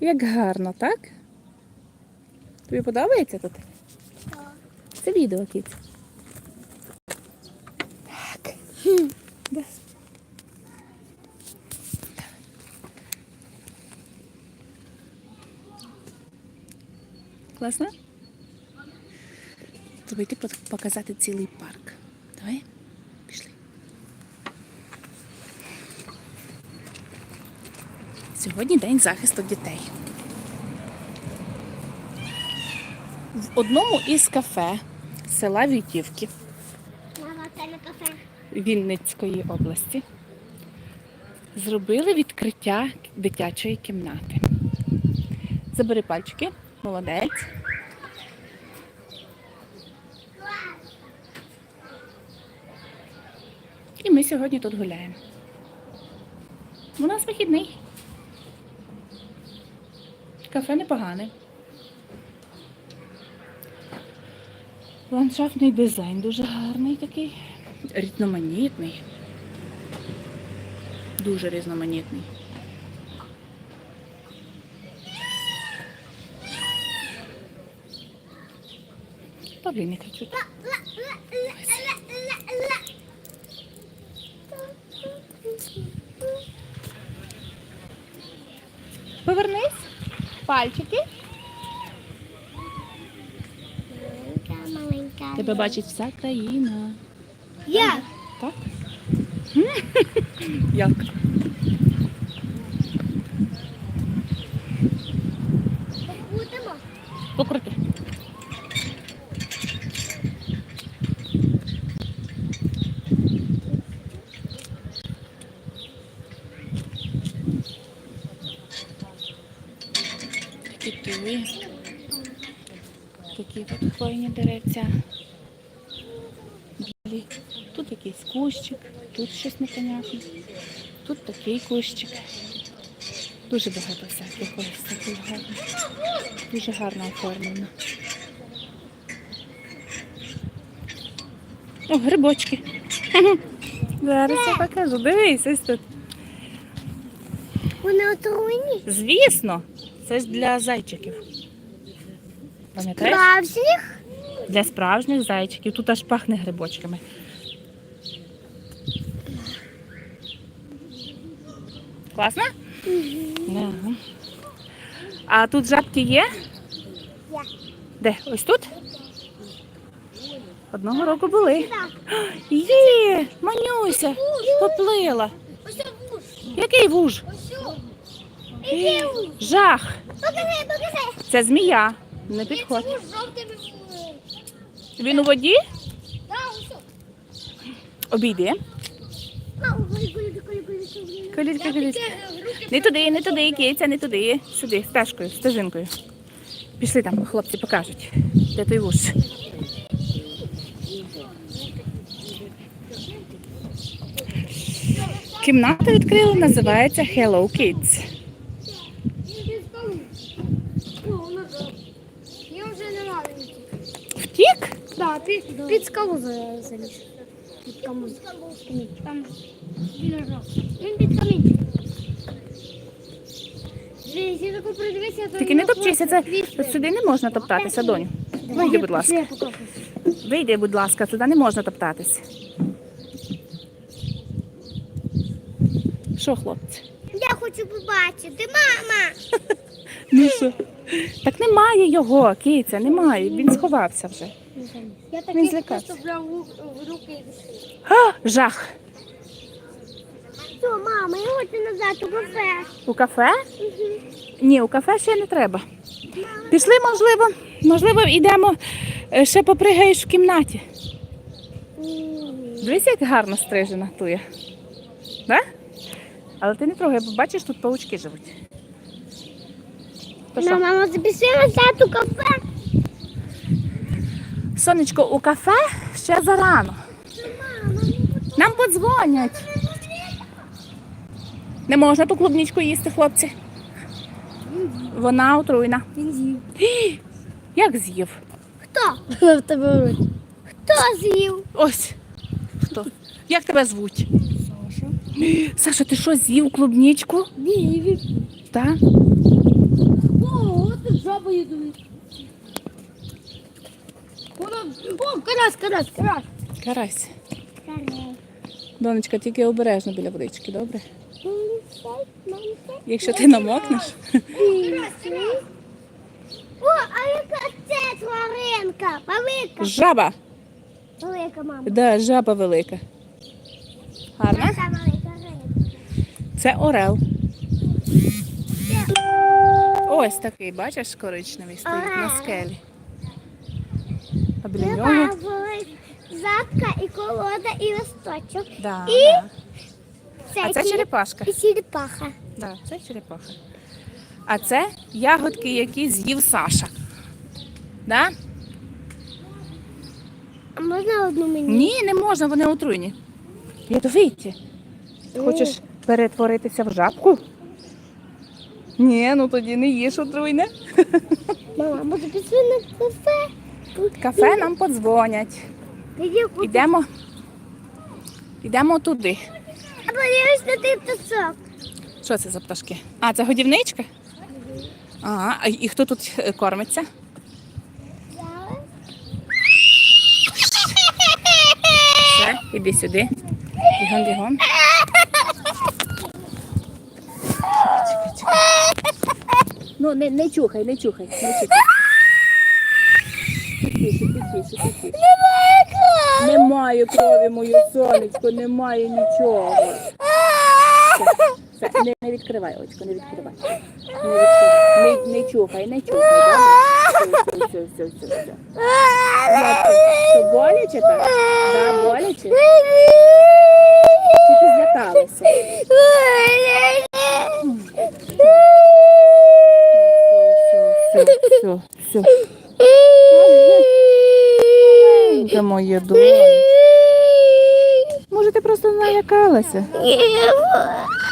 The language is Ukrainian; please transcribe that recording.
Як гарно, так? Тобі подобається тут? Так. Це відео, кіт. Так. Да. Класно? Тобі йти показати цілий парк. Давай? Сьогодні день захисту дітей. В одному із кафе села Вітівки. Вінницької області зробили відкриття дитячої кімнати. Забери пальчики, молодець. І ми сьогодні тут гуляємо. У нас вихідний. Кафе непогане. Ландшафтний дизайн дуже гарний такий. Різноманітний. Дуже різноманітний. Павліни кричуть. Пальчики. Маленька, маленька. Тебе бачить вся країна. Як? Так? Як? Покрути. Туї. Такі тут хвойні деревця. Білі. Тут якийсь кущик, тут щось непонятне. Тут такий кущик. Дуже багато всяких ось таких гарних. Дуже гарно оформлено. О, грибочки. Зараз я покажу. Дивись, ось тут. Вони отруйні. Звісно, це ж для зайчиків. Пам'ятаєш? Справжніх? Для справжніх зайчиків. Тут аж пахне грибочками. Класно? Да. А тут жабки є? Є. Де? Ось тут? Одного року були. Є, манюся, поплила. Який вуж? Жах. Покажи, покажи. Це змія. Не підходь. Вуш жовтими. Він у воді? Обійди. Колітка, колітка. Не туди, не туди, киця, не туди. Сюди, стежкою, стежинкою. Пішли там, хлопці покажуть, де той вуж. Кімната відкрили, називається Hello Kids. Я вже не маю. Так, під, під скалу за- заліз. Під камінь. Там він лежав. Він під камінь. Дивись, я таку придивися, то Тільки не топчися, це сюди не можна топтатися, доню. Вийди, будь ласка. Вийди, будь ласка, туди не можна топтатися. Що, хлопці? Я хочу побачити, мама. Ну що? Так немає його, киця, немає. Він сховався вже. Я Він такий злякався. просто брав в, руки і. А, жах. Все, мама, я хочу назад у кафе. У кафе? Ні, у кафе ще не треба. Пішли, можливо, можливо, йдемо е, ще попригаєш в кімнаті. Дивись, як гарно стрижена туя. Да? Але ти не трогай, бо бачиш, тут паучки живуть. Що? Мама, запиши назад у кафе. Сонечко, у кафе ще зарано. Нам подзвонять. Не можна ту клубничку їсти, хлопці. Вона отруйна. Він з'їв. Як з'їв? Хто? В тебе. Хто з'їв? Ось. Хто? Як тебе звуть? Саша, ти що з'їв клубничку? Ні, Так? Поїду. Воно, о, карась, карась, карась. Карась. Карась. Донечка, тільки обережно біля водички, добре? Якщо ти намокнеш. О, а яка це тваринка? Велика. Жаба. Велика, мама. Да, жаба велика. Гарна? Це орел. Ось такий, бачиш, коричневий стоїть на скелі. А біля нього. запка і колода, і листочок. Да, І да. Це, А це череп- черепашка. І черепаха. Да, це черепаха. А це ягодки, які з'їв Саша. Да? А можна одну мені? Ні, не можна, вони отруйні. Ядовиті. Хочеш перетворитися в жабку? Ні, ну тоді не їж отруйне. Мама, може пішли на кафе? Кафе нам подзвонять. Ідемо. Ідемо туди. А подивись на той пташок. Що це за пташки? А, це годівничка? Ага, а і хто тут е, кормиться? Все, іди сюди. Бігом, бігом. Чекай, чекай, чекай. Ну, не, не чухай, не чухай, не чухай. Тихіше, тихіше, тихіше. Немає крові, моє сонечко, немає нічого. Все, все, не, не відкривай, очко, не відкривай. Не, відкривай. не, не чухай, не чухай, добре? Все, все, все, все, все. Як ти? Що боляче так? Да, боляче? Чи ти злякалася? Все, все, Маленька моє доля. Може, ти просто налякалася?